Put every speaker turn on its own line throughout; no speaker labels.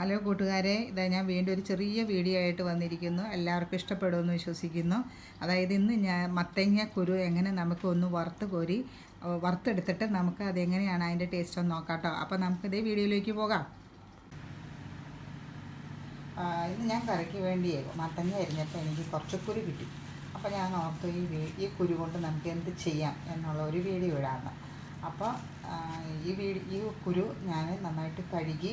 Hello കൂട്ടുകാരെ ഇതാ ഞാൻ വീണ്ടും ഒരു ചെറിയ വീഡിയോ ആയിട്ട് വന്നിരിക്കുന്നു. എല്ലാവർക്കും ഇഷ്ടപ്പെടുമെന്ന് വിശ്വസിക്കുന്നു. അതായത് ഇന്ന് ഞാൻ മത്തങ്ങ കുരു എങ്ങനെ നമുക്ക് ഒന്ന് വറുത്ത് കോരി വറുത്തെടുത്തിട്ട് നമുക്ക് അതെങ്ങനെയാണ് അതിന്റെ ടേസ്റ്റ് ഒന്ന് നോക്കാം കേട്ടോ അപ്പോൾ നമുക്ക് ഇതേ വീഡിയോയിലേക്ക് പോകാം. ഇത് ഞാൻ കറിക്ക് വേണ്ടി മത്തങ്ങ അരിഞ്ഞപ്പോൾ എനിക്ക് കുറച്ച് കുരു കിട്ടി. അപ്പോൾ ഞാൻ ഓർത്ത് ഈ ഈ കുരു കൊണ്ട് നമുക്ക് എന്ത് ചെയ്യാം എന്നുള്ള ഒരു വീഡിയോ ഇടാമെന്ന് അപ്പോൾ ഈ വീടി ഈ കുരു ഞാൻ നന്നായിട്ട് കഴുകി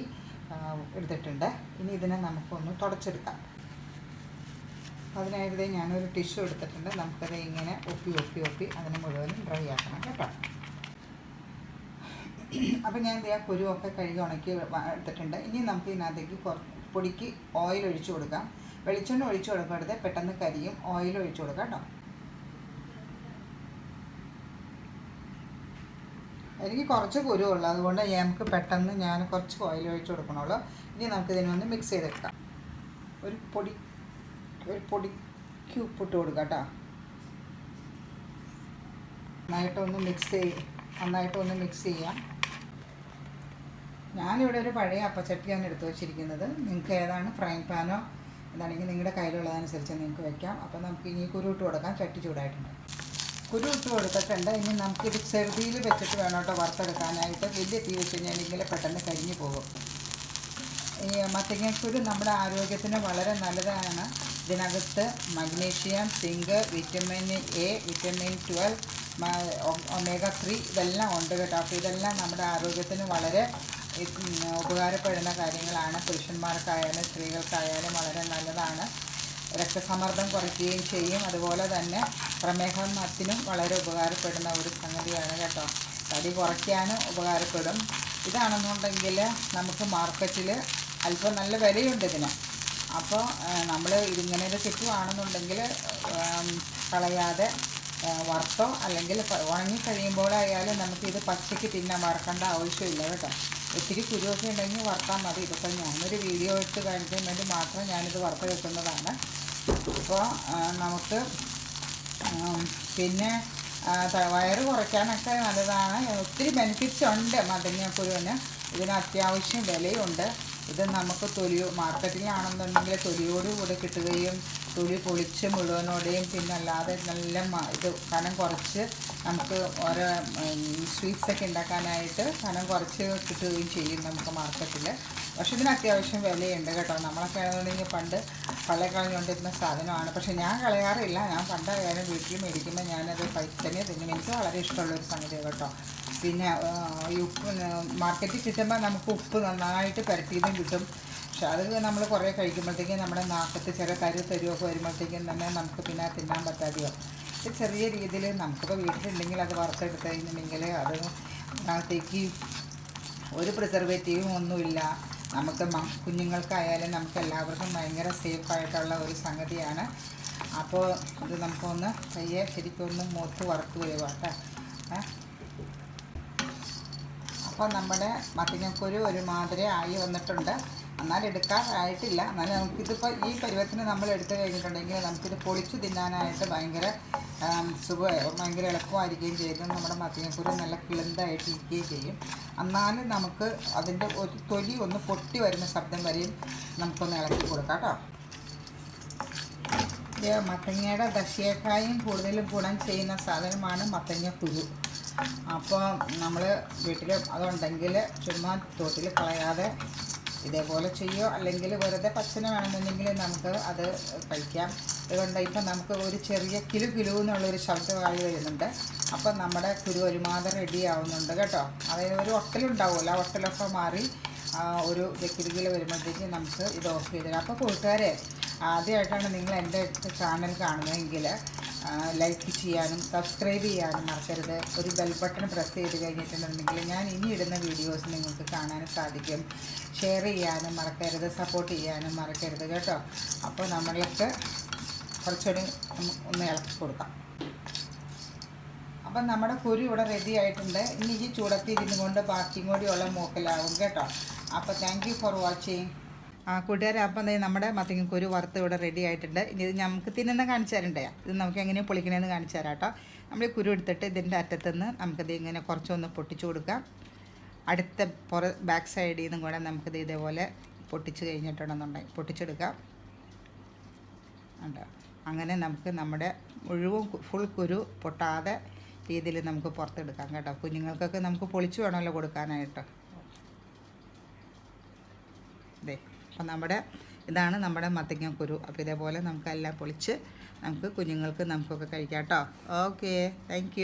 എടുത്തിട്ടുണ്ട്. ഇനി ഇതിനെ നമുക്കൊന്ന് തുടച്ചെടുക്കാം. അതിനായിട്ട് ഞാനൊരു ടിഷ്യൂ എടുത്തിട്ടുണ്ട്. നമുക്കത് ഇങ്ങനെ ഒപ്പി ഒപ്പി ഒപ്പി അതിനെ മുഴുവനും ഡ്രൈ ആക്കണം കേട്ടോ. അപ്പം ഞാൻ എന്ത് ആ കുരുവൊക്കെ കഴുകി ഉണക്കി എടുത്തിട്ടുണ്ട്. ഇനി നമുക്ക് ഇതിനകത്തേക്ക് പൊടിക്ക് ഓയിൽ ഒഴിച്ചു കൊടുക്കാം. വെളിച്ചെണ്ണ ഒഴിച്ചു കൊടുക്കരുത്. പെട്ടെന്ന് കരിയും. ഓയിൽ ഒഴിച്ചു കൊടുക്കാം കേട്ടോ. എനിക്ക് കുറച്ച് കുരുവുള്ളൂ. അതുകൊണ്ട് നമുക്ക് പെട്ടെന്ന് ഞാൻ കുറച്ച് ഓയിൽ ഒഴിച്ചു കൊടുക്കണുള്ളൂ. ഇനി നമുക്ക് ഇതിനെ ഒന്ന് മിക്സ് ചെയ്തെടുക്കാം. ഒരു പൊടി ഒരു പൊടി പൊടിക്ക് ഇട്ട് കൊടുക്കാം കേട്ടോ. നന്നായിട്ടൊന്ന് മിക്സ് ചെയ്ത് നന്നായിട്ടൊന്ന് മിക്സ് ചെയ്യാം. ഞാനിവിടെ ഒരു പഴയ അപ്പച്ചട്ടിയാണ് എടുത്തു വെച്ചിരിക്കുന്നത്. നിങ്ങൾക്ക് ഏതാണ് ഫ്രൈ പാനോ എന്താണെങ്കിൽ നിങ്ങളുടെ കയ്യിലുള്ളതനുസരിച്ച് നിങ്ങൾക്ക് വെക്കാം. അപ്പോൾ നമുക്ക് ഇനി കുരു ഇട്ട് കൊടുക്കാം. ചട്ടി ചൂടായിട്ടുണ്ട്. കുരു ഇട്ട് കൊടുത്തിട്ടുണ്ട് ഇനി നമുക്കിത് ചെറുതിയിൽ വെച്ചിട്ട് വേണം കേട്ടോ വറുത്തെടുക്കാനായിട്ട്. വലിയ തീ വെച്ച് കഴിഞ്ഞാൽ ഇങ്ങനെ പെട്ടെന്ന് കരിഞ്ഞു പോകും. ഈ മത്തങ്ങക്കുരു നമ്മുടെ ആരോഗ്യത്തിന് വളരെ നല്ലതാണ്. ഇതിനകത്ത് magnesium zinc vitamin A vitamin twelve omega three ഇതെല്ലാം ഉണ്ട് കേട്ടോ. അപ്പോൾ ഇതെല്ലാം നമ്മുടെ ആരോഗ്യത്തിന് വളരെ ഉപകാരപ്പെടുന്ന കാര്യങ്ങളാണ്. പുരുഷന്മാർക്കായാലും സ്ത്രീകൾക്കായാലും വളരെ നല്ലതാണ്. രക്തസമ്മർദ്ദം കുറയ്ക്കുകയും ചെയ്യും. അതുപോലെ തന്നെ പ്രമേഹത്തിനും വളരെ ഉപകാരപ്പെടുന്ന ഒരു സംഗതിയാണ് കേട്ടോ. തടി കുറയ്ക്കാനും ഉപകാരപ്പെടും. ഇതാണെന്നുണ്ടെങ്കിൽ നമുക്ക് മാർക്കറ്റിൽ അല്പം നല്ല വിലയുണ്ട് ഇതിന്. അപ്പോൾ നമ്മൾ ഇതിങ്ങനെ ഒരു കിട്ടുവാണെന്നുണ്ടെങ്കിൽ ഉം, കളയാതെ വറുത്തോ അല്ലെങ്കിൽ ഉണങ്ങി കഴിയുമ്പോഴായാലും നമുക്ക് ഇത് പച്ചയ്ക്ക് തിന്നാൻ വറക്കേണ്ട ആവശ്യമില്ല കേട്ടോ. ഒത്തിരി കുരുവൊക്കെ ഉണ്ടെങ്കിൽ വറുത്താൽ മതി. ഇതിപ്പോൾ ഞാനൊരു വീഡിയോ ഇട്ട് കാണിക്കാൻ വേണ്ടി മാത്രം ഞാനിത് വറുത്ത് വെക്കുന്നതാണ്. അപ്പോൾ നമുക്ക് പിന്നെ വയറ് കുറയ്ക്കാനൊക്കെ നല്ലതാണ്. ഒത്തിരി ബെനിഫിറ്റ്സ് ഉണ്ട് മതങ്ങക്കുരുവിന് ഇതിന് അത്യാവശ്യം വിലയുണ്ട്. ഇത് നമുക്ക് തൊലി മാർക്കറ്റിലാണെന്നുണ്ടെങ്കിൽ തൊലിയോട് കൂടെ കിട്ടുകയും തൊലി പൊളിച്ച് മുഴുവനോടെയും പിന്നെ അല്ലാതെ നല്ല ഇത് കനം കുറച്ച് നമുക്ക് ഓരോ സ്വീറ്റ്സ് ഒക്കെ ഉണ്ടാക്കാനായിട്ട് കനം കുറച്ച് കിട്ടുകയും ചെയ്യും നമുക്ക് മാർക്കറ്റിൽ പക്ഷെ ഇതിന് അത്യാവശ്യം വിലയുണ്ട് കേട്ടോ. നമ്മളൊക്കെ ആണെന്നുണ്ടെങ്കിൽ പണ്ട് പള്ളി കളഞ്ഞുകൊണ്ടിരുന്ന സാധനമാണ്. പക്ഷെ ഞാൻ കളയാറില്ല. ഞാൻ പണ്ടായാലും വീട്ടിൽ മേടിക്കുമ്പോൾ ഞാനത് പൈസനെ തിന്നും. എനിക്ക് വളരെ ഇഷ്ടമുള്ളൊരു സംഗതി കേട്ടോ. പിന്നെ ഈ ഉപ്പ് മാർക്കറ്റിൽ കിട്ടുമ്പോൾ നമുക്ക് ഉപ്പ് നന്നായിട്ട് പുരട്ടിയതും കിട്ടും. പക്ഷെ അത് നമ്മൾ കുറേ കഴിക്കുമ്പോഴത്തേക്കും നമ്മുടെ നാക്കത്ത് ചില കരു തരുമൊക്കെ വരുമ്പോഴത്തേക്കും തന്നെ നമുക്ക് പിന്നെ തിന്നാൻ പറ്റാതെയോ? ചെറിയ രീതിയിൽ നമുക്കിപ്പോൾ വീട്ടിലുണ്ടെങ്കിൽ അത് വറുത്തെടുത്ത് കഴിഞ്ഞിട്ടുണ്ടെങ്കിൽ അത് അതിനകത്തേക്ക് ഒരു പ്രിസർവേറ്റീവും ഒന്നുമില്ല. നമുക്ക് കുഞ്ഞുങ്ങൾക്കായാലും നമുക്ക് എല്ലാവർക്കും ഭയങ്കര സേഫ് ആയിട്ടുള്ള ഒരു സംഗതിയാണ്. അപ്പോൾ ഇത് നമുക്കൊന്ന് പയ്യെ ശരിക്കൊന്ന് മൂത്ത് വറുത്ത് വരുവാട്ടെ അപ്പോൾ നമ്മുടെ ഒരു ഒരുമാതിരി ആയി വന്നിട്ടുണ്ട്. എന്നാൽ എടുക്കാറായിട്ടില്ല എന്നാലും നമുക്കിതിപ്പോൾ ഈ പരുവത്തിന് നമ്മൾ എടുത്തു കഴിഞ്ഞിട്ടുണ്ടെങ്കിൽ നമുക്കിത് പൊളിച്ച് തിന്നാനായിട്ട് ഭയങ്കര സുഖ ഭയങ്കര എളുപ്പമായിരിക്കുകയും ചെയ്യും. നമ്മുടെ മത്തിങ്ങക്കുരു നല്ല കിളന്തായിട്ടിരിക്കുകയും ചെയ്യും. എന്നാലും നമുക്ക് അതിന്റെ ഒരു തൊലി ഒന്ന് പൊട്ടി വരുന്ന ശബ്ദം വരെയും നമുക്കൊന്ന് ഇളക്കി കൊടുക്കാം കേട്ടോ. മത്തങ്ങയുടെ ദശയേക്കായും കൂടുതലും ഗുണം ചെയ്യുന്ന സാധനമാണ് മത്തങ്ങ കുരു അപ്പോൾ നമ്മൾ വീട്ടിൽ അതുണ്ടെങ്കിൽ ചുമ്മാ തോട്ടിൽ കളയാതെ ഇതേപോലെ ചെയ്യോ അല്ലെങ്കിൽ വെറുതെ പച്ചന വേണമെന്നുണ്ടെങ്കിൽ നമുക്ക് അത് കഴിക്കാം. അതുകൊണ്ട് ഇപ്പം നമുക്ക് ഒരു ചെറിയ കിലു കിലു എന്നുള്ളൊരു ശബ്ദമായി വരുന്നുണ്ട്. അപ്പം നമ്മുടെ കുരു ഒരുമാതിരി റെഡി ആവുന്നുണ്ട് കേട്ടോ. അതായത് ഒരു ഒട്ടലുണ്ടാവുമല്ലോ ആ ഒട്ടലൊക്കെ മാറി ഒരു കിലുകിൽ വരുമ്പോഴത്തേക്ക് നമുക്ക് ഇത് ഓഫ് ചെയ്തിടാം അപ്പോൾ കൂട്ടുകാരെ ആദ്യമായിട്ടാണ് നിങ്ങൾ എന്റെ ചാനൽ കാണുന്നതെങ്കിൽ ലൈക്ക് ചെയ്യാനും സബ്സ്ക്രൈബ് ചെയ്യാനും മറക്കരുത്. ഒരു ബെൽ ബട്ടൺ പ്രസ് ചെയ്ത് കഴിഞ്ഞിട്ടുണ്ടെങ്കിൽ ഞാൻ ഇനി ഇടുന്ന വീഡിയോസ് നിങ്ങൾക്ക് കാണാനും സാധിക്കും. ഷെയർ ചെയ്യാനും മറക്കരുത് സപ്പോർട്ട് ചെയ്യാനും മറക്കരുത് കേട്ടോ. അപ്പോൾ നമ്മൾക്ക് കുറച്ചുകൂടി ഒന്ന് ഇളക്കി കൊടുക്കാം. അപ്പം നമ്മുടെ കുരു ഇവിടെ റെഡി ആയിട്ടുണ്ട്. ഇനി ഈ ചൂടത്തിരുന്നു കൊണ്ട് ബാക്കിയും കൂടിയുള്ള മൂക്കലാവും കേട്ടോ. അപ്പോൾ താങ്ക് യു ഫോർ വാച്ചിങ് കൂട്ടുകാരെ അപ്പം ദേ നമ്മുടെ മത്തങ്ങക്കുരു വറുത്ത് ഇവിടെ റെഡി ആയിട്ടുണ്ട്. ഇനി ഇത് നമുക്ക് തിന്നുന്ന കാണിച്ചു തരണ്ടേ? ഇത് നമുക്ക് എങ്ങനെയാണ് പൊളിക്കണേന്ന് കാണിച്ചു തരാം കേട്ടോ. നമ്മൾ കുരു എടുത്തിട്ട് ഇതിന്റെ അറ്റത്തുനിന്ന് നമുക്കിത് ഇങ്ങനെ കുറച്ചൊന്ന് പൊട്ടിച്ചു കൊടുക്കാം. അടുത്ത പുറ ബാക്ക് സൈഡിൽ നിന്നും കൂടെ നമുക്കിത് ഇതേപോലെ പൊട്ടിച്ച് കഴിഞ്ഞിട്ടുണ്ടെന്നുണ്ടെങ്കിൽ പൊട്ടിച്ചെടുക്കാം. ഉണ്ട് അങ്ങനെ നമുക്ക് നമ്മുടെ മുഴുവൻ ഫുൾ കുരു പൊട്ടാതെ രീതിയിൽ നമുക്ക് പുറത്തെടുക്കാം കേട്ടോ. കുഞ്ഞുങ്ങൾക്കൊക്കെ നമുക്ക് പൊളിച്ചു വേണമല്ലോ കൊടുക്കാനായിട്ട്. ഇതേ അപ്പം നമ്മുടെ ഇതാണ് നമ്മുടെ മത്തങ്ങ കുരു. അപ്പോൾ ഇതേപോലെ നമുക്കെല്ലാം പൊളിച്ച് നമുക്ക് കുഞ്ഞുങ്ങൾക്ക് നമുക്കൊക്കെ കഴിക്കാം കേട്ടോ. Okay thank